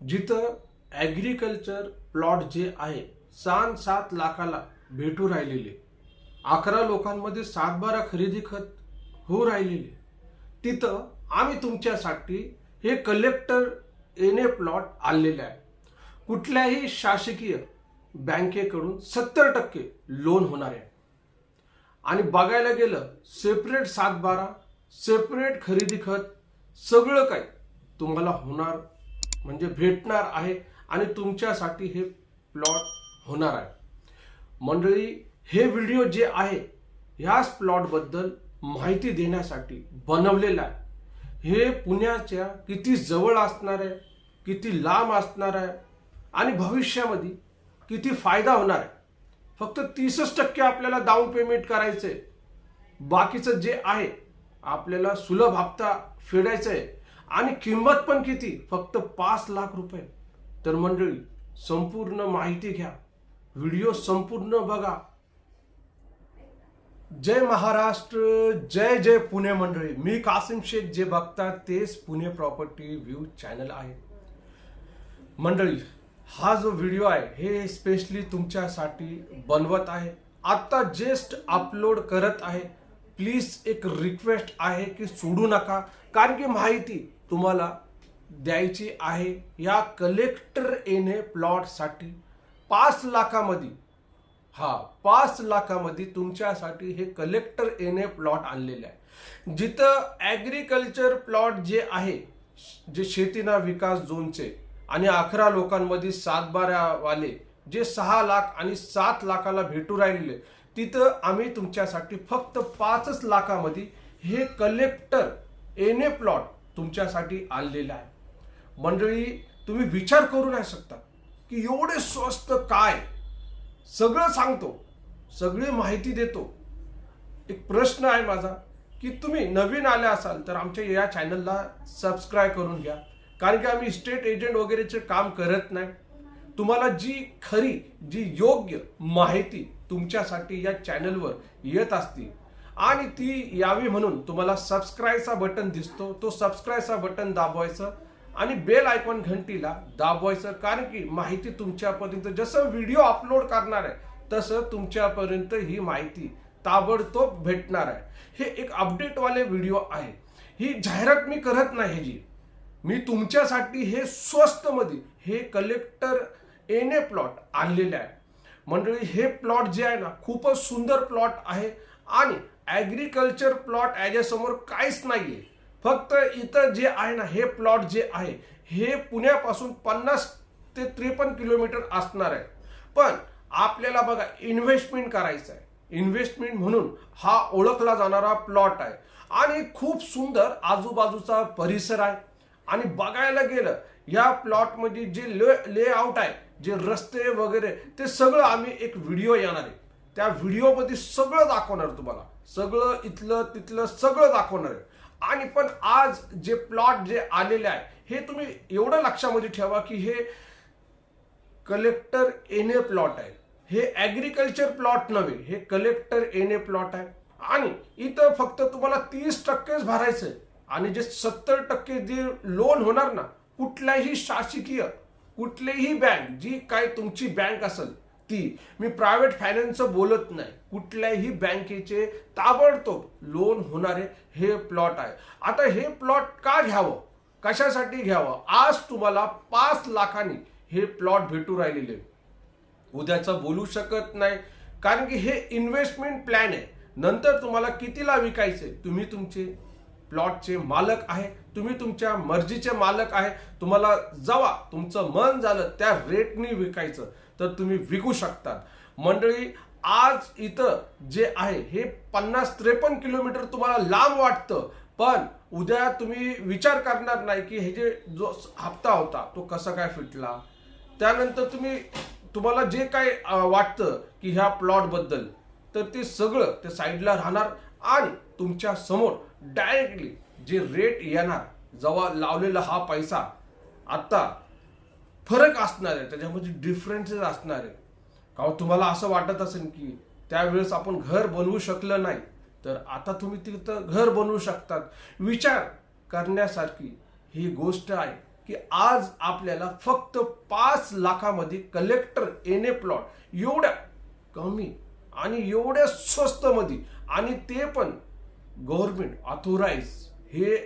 जिथं agriculture plot जे आहे सहा सात लाखाला भेटू राहिलेले. अकरा लोकांमध्ये सात बारा खरेदी खत होऊ राहिलेले. तिथं आम्ही तुमच्यासाठी हे कलेक्टर एने प्लॉट आणलेले आहे. कुठल्याही शासकीय बँकेकडून सत्तर टक्के लोन होणार आहे. आणि बघायला गेलं सेपरेट सात बारा सेपरेट खरेदी खत सगळं काही तुम्हाला होणार म्हणजे भेटणार आहे आणि तुमच्यासाठी हे प्लॉट होणार आहे. मंडळी हे व्हिडिओ जे आहे ह्याच प्लॉटबद्दल माहिती देण्यासाठी बनवलेला आहे. हे पुण्याच्या किती जवळ असणार आहे किती लांब असणार आहे आणि भविष्यामध्ये किती फायदा होणार आहे. फक्त तीसच टक्के आपल्याला डाऊन पेमेंट करायचं आहे बाकीचं जे आहे आपल्याला सुलभ हप्ता फेडायचं आहे आणि किंमत पण किती? फक्त पाच लाख रुपये. तर मंडळी संपूर्ण माहिती घ्या. व्हिडिओ संपूर्ण बघा. जय महाराष्ट्र जय जय पुणे मंडळी. मी कासिम शेख जे बघतात तेच पुणे प्रॉपर्टी व्ह्यू चॅनल आहे. मंडळी हा जो व्हिडिओ आहे हे स्पेशली तुमच्यासाठी बनवत आहे. आत्ता जस्ट अपलोड करत आहे. प्लीज एक रिक्वेस्ट आहे की सोडू नका. कारण की माहिती तुम्हाला द्यायची आहे या कलेक्टर येणे प्लॉटसाठी पाच लाखामध्ये. हा पाच लाखामध्ये तुमच्यासाठी हे कलेक्टर येणे प्लॉट आणलेले आहे. जिथं ॲग्रिकल्चर प्लॉट जे आहे जे शेतीना विकास झोनचे आणि अकरा लोकांमध्ये सात जे सहा लाख आणि सात लाखाला भेटू राहिलेले तिथं आम्ही तुमच्यासाठी फक्त पाचच लाखामध्ये हे कलेक्टर एने प्लॉट तुमच्यासाठी आणलेलं आहे. मंडळी तुम्ही विचार करू नाही शकता की एवढे स्वस्त काय? सगळं सांगतो सगळी माहिती देतो. एक प्रश्न आहे माझा की तुम्ही नवीन आले असाल तर आमच्या या चॅनलला सबस्क्राईब करून घ्या. कारण की आम्ही स्टेट एजंट वगैरेचे काम करत नाही. तुम्हाला जी खरी जी योग्य माहिती तुमच्यासाठी या चॅनलवर येत असती आणि ती यावी म्हणून तुम्हाला सबस्क्राईबचा बटन दिसतो. तो सबस्क्राईबचा बटन दाबवायचं आणि बेल आयकॉन घंटीला दाबवायचं कारण की माहिती तुमच्यापर्यंत जसं व्हिडिओ अपलोड करणार आहे तसं तुमच्यापर्यंत ही माहिती ताबडतोब भेटणार आहे. हे एक अपडेटवाले व्हिडिओ आहे. ही जाहिरात मी करत नाही जी. मी तुमच्यासाठी हे स्वस्तमध्ये हे कलेक्टर एने प्लॉट आणलेले आहे. मंडळी हे प्लॉट जे आहे ना खूपच सुंदर प्लॉट आहे. आणि ॲग्रिकल्चर प्लॉट याच्यासमोर काहीच नाहीये. फक्त इथं जे आहे ना हे प्लॉट जे आहे हे पुण्यापासून पन्नास ते त्रेपन्न किलोमीटर असणार आहे. पण आपल्याला बघा इन्व्हेस्टमेंट करायचं आहे. इन्व्हेस्टमेंट म्हणून हा ओळखला जाणारा प्लॉट आहे. आणि खूप सुंदर आजूबाजूचा परिसर आहे. आणि बघायला गेलं या प्लॉटमध्ये जे ले लेआउट आहे जे रस्ते वगैरे ते सगळं आम्ही एक व्हिडिओ येणार आहे. त्या व्हिडिओमध्ये सगळं दाखवणार तुम्हाला. सगळं इथलं तिथलं सगळं दाखवणार आहे. आणि पण आज जे प्लॉट जे आलेले आहे हे तुम्ही एवढं लक्षामध्ये ठेवा की हे कलेक्टर एन ए प्लॉट आहे. हे ॲग्रिकल्चर प्लॉट नव्हे हे कलेक्टर एन ए प्लॉट आहे. आणि इथं फक्त तुम्हाला तीस टक्केच भरायचं आहे. आणि जे सत्तर टक्के जे लोन होणार ना कुठल्याही शासकीय कुठलीही बँक जी काय तुमची बँक असेल ती मी प्रायव्हेट फायनान्सचं बोलत नाही. कुठल्याही बँकेचे ताबडतोब लोन होणारे हे प्लॉट आहे. आता हे प्लॉट का घ्यावं? कशासाठी घ्यावं? आज तुम्हाला पाच लाखांनी हे प्लॉट भेटू राहिलेले. उद्याचं बोलू शकत नाही. कारण की हे इन्व्हेस्टमेंट प्लॅन आहे. नंतर तुम्हाला कितीला विकायचे? तुम्ही तुमचे प्लॉटचे मालक आहे. तुम्ही तुमच्या मर्जीचे मालक आहे. तुम्हाला जवा तुमचं मन झालं त्या रेटनी विकायचं. तर तुम्ही विकू शकतात. मंडळी आज इथं जे आहे हे पन्नास त्रेपन्न किलोमीटर तुम्हाला लांब वाटतं. पण उद्या तुम्ही विचार करणार नाही की हे जे जो हप्ता होता तो कसा काय फिटला? त्यानंतर तुम्ही तुम्हाला जे काय वाटतं की ह्या प्लॉटबद्दल तर ते सगळं ते साईडला राहणार आणि तुमच्यासमोर डायरेक्टली जे रेट येणार जेव्हा लावलेला हा पैसा आत्ता फरक असणार आहे त्याच्यामध्ये डिफरन्सेस असणार आहे. का हो, तुम्हाला असं वाटत असेल की त्यावेळेस आपण घर बनवू शकलं नाही तर आता तुम्ही तिथं घर बनवू शकतात. विचार करण्यासारखी ही गोष्ट आहे की आज आपल्याला फक्त पाच लाखामध्ये कलेक्टर एन प्लॉट एवढ्या कमी आणि एवढ्या स्वस्तमध्ये आणि ते पण गव्हर्मेंट ऑथोराईज हे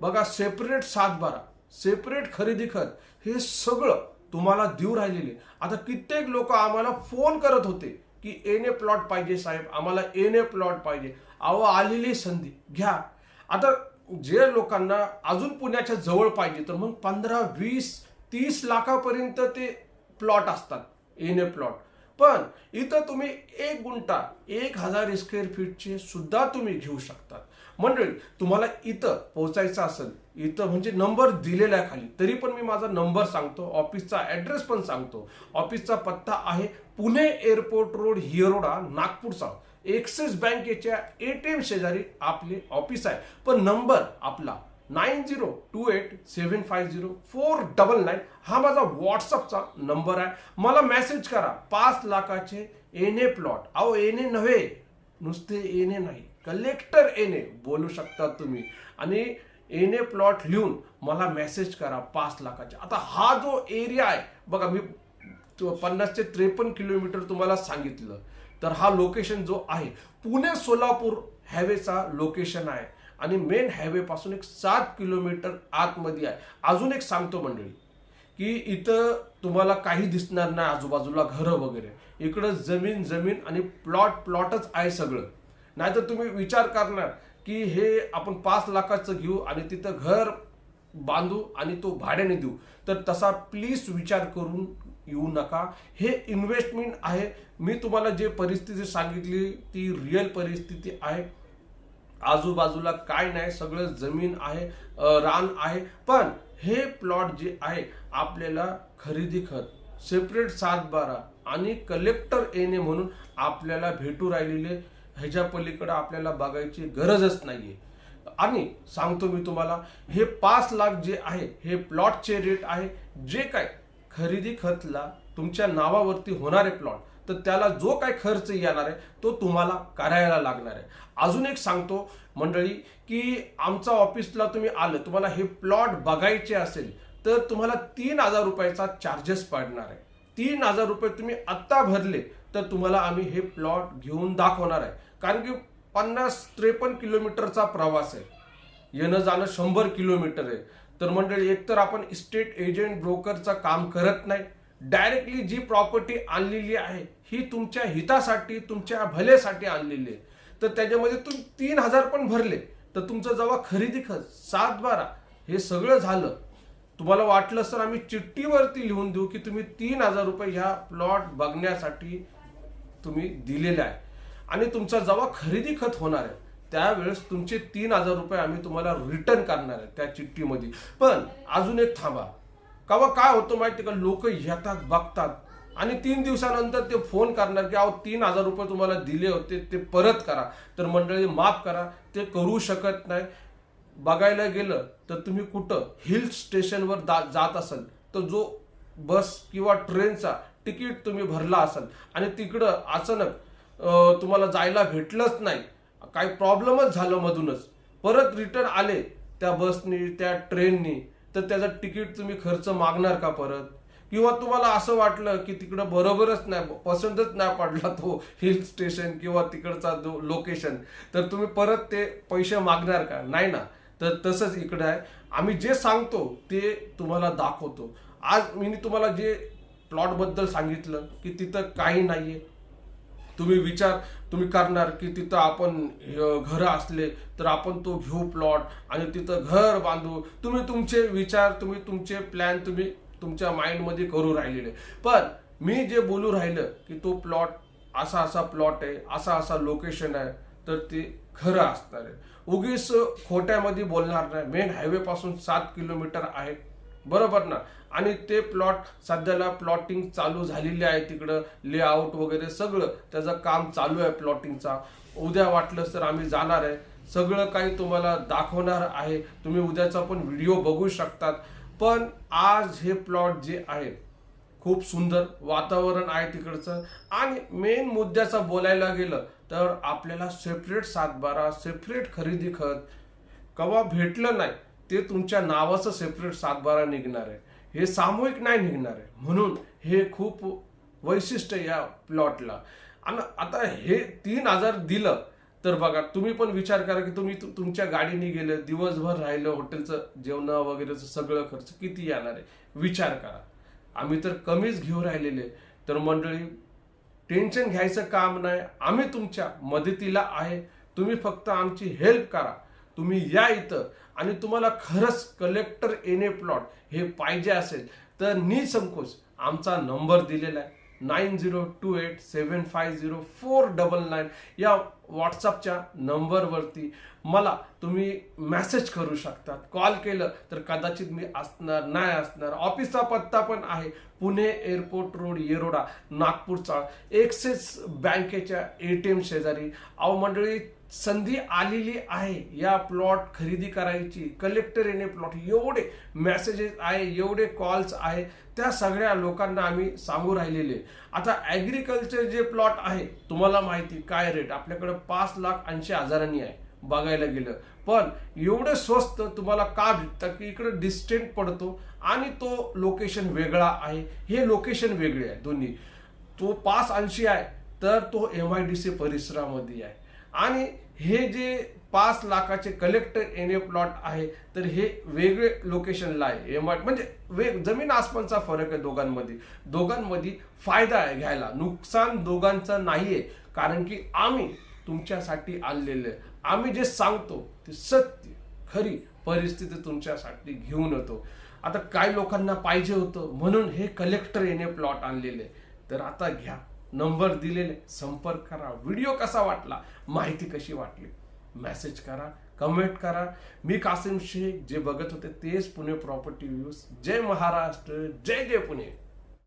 बघा सेपरेट सातबारा सेपरेट खरेदी खत हे सगळं तुम्हाला देऊ राहिलेले. आता कित्येक लोक आम्हाला फोन करत होते की एन ए प्लॉट पाहिजे साहेब आम्हाला एन ए प्लॉट पाहिजे. अहो आलेली संधी घ्या. आता जे लोकांना अजून पुण्याच्या जवळ पाहिजे तर मग पंधरा वीस तीस लाखापर्यंत ते प्लॉट असतात एन ए प्लॉट पण इथं तुम्ही एक गुंठा एक हजार स्क्वेअर फीटचे सुद्धा तुम्ही घेऊ शकतात. मंडळी तुम्हाला इथं पोहोचायचं असेल इथं म्हणजे नंबर दिलेला आहे खाली तरी पण मी माझा नंबर सांगतो ऑफिसचा ॲड्रेस पण सांगतो. ऑफिसचा पत्ता आहे पुणे एअरपोर्ट रोड हिरोडा नागपूरचा. एक्सिस बँकेच्या एटीएम शेजारी आपले ऑफिस आहे. पण नंबर आपला nine zero two eight seven five zero four double nine हा माझा व्हॉट्सअपचा नंबर आहे. मला मेसेज करा. पाच लाखाचे एन ए प्लॉट अहो एन ए नव्हे. नुसते एन ए नाही. कलेक्टर एने बोलू शकता तुम्ही. आणि एन ए प्लॉट लिहून मला मेसेज करा पाच लाखाचे. आता हा जो एरिया आहे बघा मी पन्नास ते त्रेपन्न किलोमीटर तुम्हाला सांगितलं. तर हा लोकेशन जो आहे पुणे सोलापूर हायवेचा लोकेशन आहे. आणि मेन हायवेपासून एक सात किलोमीटर आतमध्ये आहे. अजून एक सांगतो मंडळी की इथं तुम्हाला काही दिसणार नाही आजूबाजूला घरं वगैरे. इकडं जमीन जमीन आणि प्लॉट प्लॉटच आहे सगळं. नाहीतर तुम्ही विचार करणार की हे आपण पाच लाखाचं घेऊ आणि तिथं घर बांधू आणि तो भाड्याने देऊ. तर तसा प्लीज विचार करून येऊ नका. हे इन्व्हेस्टमेंट आहे. मी तुम्हाला जे परिस्थिती सांगितली ती रिअल परिस्थिती आहे. आजूबाजूला काय नाही. सगळं जमीन आहे रान आहे. पण हे प्लॉट जे आहे आपल्याला खरेदी खत सेपरेट सात बारा आणि कलेक्टर येणे म्हणून आपल्याला भेटू राहिलेले ह्याच्या पलीकडं आपल्याला बघायची गरजच नाही आहे आणि सांगतो मी तुम्हाला हे पाच लाख जे आहे हे प्लॉटचे रेट आहे जे काय खरेदी खतला तुमच्या नावावरती होणारे प्लॉट तर त्याला जो काय खर्च येणार आहे तो तुम्हाला करायला लागणार आहे. अजून एक सांगतो मंडळी की आमच्या ऑफिसला तुम्ही आलं तुम्हाला हे प्लॉट बघायचे असेल तर तुम्हाला तीन हजार रुपयाचा चार्जेस पडणार आहे. तीन हजार रुपये तुम्ही आत्ता भरले तर तुम्हाला आम्ही हे प्लॉट घेऊन दाखवणार आहे. कारण की पन्नास त्रेपन्न किलोमीटरचा प्रवास आहे. येणं जाणं शंभर किलोमीटर आहे. तर मंडळी एकतर आपण इस्टेट एजंट ब्रोकरचं काम करत नाही. डायरेक्टली जी प्रॉपर्टी आणलेली आहे ही तुमच्या हितासाठी तुमच्या भलेसाठी आणलेली आहे. तर त्याच्यामध्ये तुम्ही तीन हजार पण भरले. तर तुमचं जेव्हा खरेदी खर्च सात बारा हे सगळं झालं. तुम्हाला वाटलं सर आम्ही चिठ्ठीवरती लिहून देऊ की तुम्ही तीन हजार रुपये ह्या प्लॉट बघण्यासाठी तुम्ही दिलेले आहे. आणि तुमचा जेव्हा खरेदी खत होणार आहे त्यावेळेस तुमचे तीन हजार रुपये आम्ही तुम्हाला रिटर्न करणार आहे त्या चिठ्ठीमध्ये. पण अजून एक थांबा. कवा काय होतं माहिती का? लोक येतात बघतात. आणि तीन दिवसानंतर ते फोन करणार की अहो तीन हजार रुपये तुम्हाला दिले होते ते परत करा. तर मंडळी माफ करा ते करू शकत नाही. बघायला गेलं तर तुम्ही कुठं हिल स्टेशनवर दा- जात असाल तर जो बस किंवा ट्रेनचा तिकीट तुम्ही भरला असाल आणि तिकडं अचानक तुम्हाला जायला भेटलंच नाही काही प्रॉब्लेमच झालं मधूनच परत रिटर्न आले त्या बसनी त्या ट्रेननी तर त्याचं तिकीट तुम्ही खर्च मागणार का परत? किंवा तुम्हाला असं वाटलं की तिकडं बरोबरच नाही पसंतच नाही पडला तो हिल स्टेशन किंवा तिकडचा जो लोकेशन तर तुम्ही परत ते पैसे मागणार का? नाही ना. तर तसंच इकडं आहे. आम्ही जे सांगतो ते तुम्हाला दाखवतो. आज मी तुम्हाला जे प्लॉटबद्दल सांगितलं की तिथं काही नाही आहे तुम्ही विचार तुम्ही करणार की तिथं आपण घरं असले तर आपण तो घेऊ प्लॉट आणि तिथं घर बांधू. तुम्ही तुमचे विचार तुम्ही तुमचे प्लॅन तुम्ही तुमच्या माइंडमध्ये करू राहिलेले. पण मी जे बोलू राहिलं की तो प्लॉट असा असा प्लॉट आहे असा असा लोकेशन आहे तर ते खरं असणार आहे. उगीच खोट्यामध्ये बोलणार नाही. मेन हायवेपासून सात किलोमीटर आहे बरोबर ना? आणि ते प्लॉट सध्याला प्लॉटिंग चालू झालेली आहे तिकडं. लेआउट वगैरे सगळं त्याचं काम चालू आहे प्लॉटिंगचा उद्या वाटलंच तर आम्ही जाणार आहे. सगळं काही तुम्हाला दाखवणार आहे. तुम्ही उद्याचा पण व्हिडिओ बघू शकतात. पण आज हे प्लॉट जे आहे खूप सुंदर वातावरण आहे तिकडचं. आणि मेन मुद्द्याचं बोलायला गेलं तर आपल्याला सेपरेट सातबारा सेपरेट खरेदी खत कवा भेटलं नाही ते तुमच्या नावाचं सेपरेट सातबारा निघणार आहे. हे सामूहिक नाही निघणार आहे. म्हणून हे खूप वैशिष्ट्य या प्लॉटला आणि आता हे तीन हजार दिलं तर बघा तुम्ही पण विचार करा की तुम्ही तुमच्या गाडीने गेलं दिवसभर राहिलं हॉटेलचं जेवण वगैरेचं सगळं खर्च किती येणार आहे? विचार करा. आम्ही तर कमीच घेऊ राहिलेले. तर मंडळी टेन्शन घ्यायचं काम नाही. आम्ही तुमच्या मदतीला आहे. तुम्ही फक्त आमची हेल्प करा. तुम्ही या इथं. आणि तुम्हाला खरंच कलेक्टर एने प्लॉट हे पाहिजे असेल. तर निसंकोच आमचा नंबर दिलेला आहे. Nine zero two eight seven five zero four double nine या व्हॉट्सअपच्या नंबरवरती मला तुम्ही मेसेज करू शकतात कॉल केलं तर कदाचित मी असणार नाही असणार ऑफिसचा पत्ता पण आहे पुणे एअरपोर्ट रोड येरोडा नागपूरचा एक्सिस बँकेच्या ए टी एम शेजारी अहो मंडळी संधी आलेली आहे या प्लॉट खरेदी करायची. कलेक्टर येणे प्लॉट एवढे मेसेजेस आहे एवढे कॉल्स आहे. त्या सगळ्या लोकांना आम्ही सांगू राहिलेले. आता ॲग्रिकल्चर जे प्लॉट आहे तुम्हाला माहिती काय रेट आपल्याकडे पाच लाख ऐंशी हजारांनी आहे बघायला गेलं. पण एवढं स्वस्त तुम्हाला का भेटतं? की इकडे डिस्टेंट पडतो आणि तो लोकेशन वेगळा आहे. हे लोकेशन वेगळे आहे दोन्ही. तो पाच ऐंशी आहे तर तो एम आय डी सी परिसरामध्ये आहे. आणि हे जे पाच लाखाचे कलेक्टर एन ए प्लॉट आहे तर हे वेगळे लोकेशनला आहे. एम आय म्हणजे वेग जमीन आसमानचा फरक आहे दोघांमध्ये. दोघांमध्ये फायदा आहे घ्यायला. नुकसान दोघांचं आहे कारण की आम्ही तुमच्यासाठी आणलेलं आहे. आम्ही जे सांगतो ते सत्य खरी परिस्थिती तुमच्यासाठी घेऊन येतो. आता काय लोकांना पाहिजे होतं म्हणून हे कलेक्टर येणे प्लॉट आणलेले तर आता घ्या. नंबर दिलेले संपर्क करा. व्हिडिओ कसा वाटला? माहिती कशी वाटली? मेसेज करा कमेंट करा. मी कासिम शेख जे बघत होते तेच पुणे प्रॉपर्टी व्ह्यूज जय महाराष्ट्र जय जय पुणे.